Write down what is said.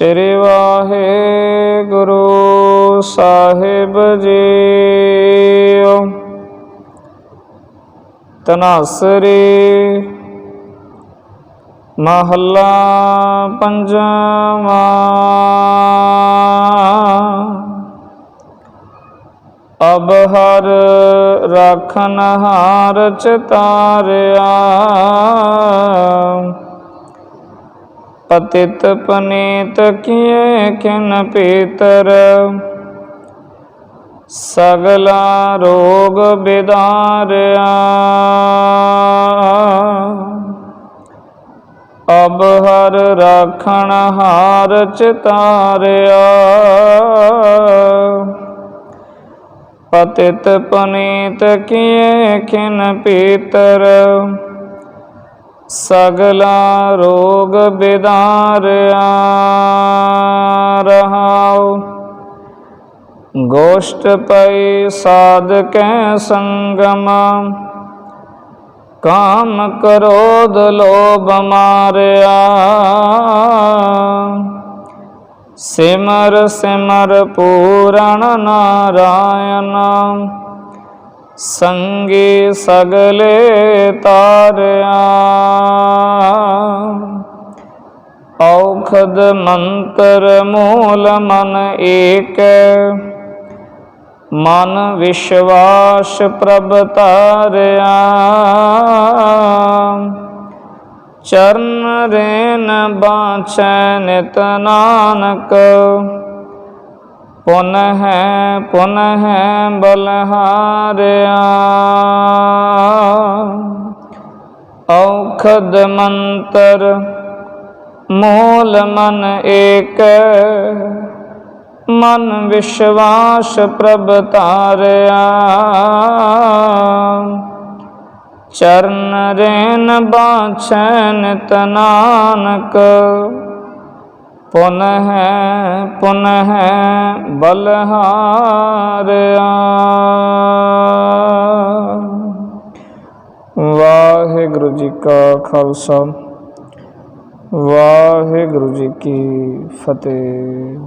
ਸ੍ਰੀ ਵਾਹਿਗੁਰੂ ਸਾਹਿਬ JIO. ਤਨਾਸਰੀ ਮਹੱਲਾ ਪੰਜਵਾਂ। ਅਬ ਹਰ ਰਾਖਨ ਹਾਰ ਚਤਾਰਿਆ ਪਤਿਤ ਪਨੀਤ ਕੀਏ ਕਿਨ ਪੀਤਰ? ਸਗਲਾ ਰੋਗ ਬਿਦਾਰਿਆ। ਅਬ ਹਰ ਰਾਖਣ ਹਾਰ ਚਤਾਰਿਆ। ਪਤਿਤ ਪਨੀਤ ਕੀਏ ਕਿਨ ਪੀਤਰ? ਸਗਲਾ ਰੋਗ ਬਿਦਾਰਿਆ ਰਹਾਉ। ਗੋਸ਼ਟ ਪਈ ਸਾਧਕੈ ਸੰਗਮ, ਕਾਮ ਕਰੋਧ ਲੋਭ ਮਾਰਿਆ। ਸਿਮਰ ਸਿਮਰ ਪੂਰਨ ਨਾਰਾਇਣ ਸੰਗੀ ਸਗਲੇ ਤਾਰਿਆ। ਔਖਦ ਮੰਤਰ ਮੂਲ ਮਨ ਏਕ। ਮਨ ਵਿਸ਼ਵਾਸ ਪ੍ਰਭ ਤਾਰਿਆ। ਚਰਨ ਰੇਨ ਬਾਛੈ ਨਿਤ ਨਾਨਕ। ਪੁਨ ਹੈ ਪੁਨ ਬਲਹਾਰਿਆ। ਔਖਦ ਮੰਤਰ ਮੂਲ ਮਨ ਏਕ। ਮਨ ਵਿਸ਼ਵਾਸ ਪ੍ਰਭ ਤਾਰਿਆ। ਚਰਨ ਰੇਨ ਬਾਛੈ ਤਨਾਨਕ ਨਾਨਕ ਪੁਨ ਪੁਨ ਬਲਹਾਰਿਆ ਵਾਹਿਗੁਰੂ ਜੀ ਕਾ ਖਾਲਸਾ ਵਾਹਿਗੁਰੂ ਜੀ ਕੀ ਫਤਿਹ।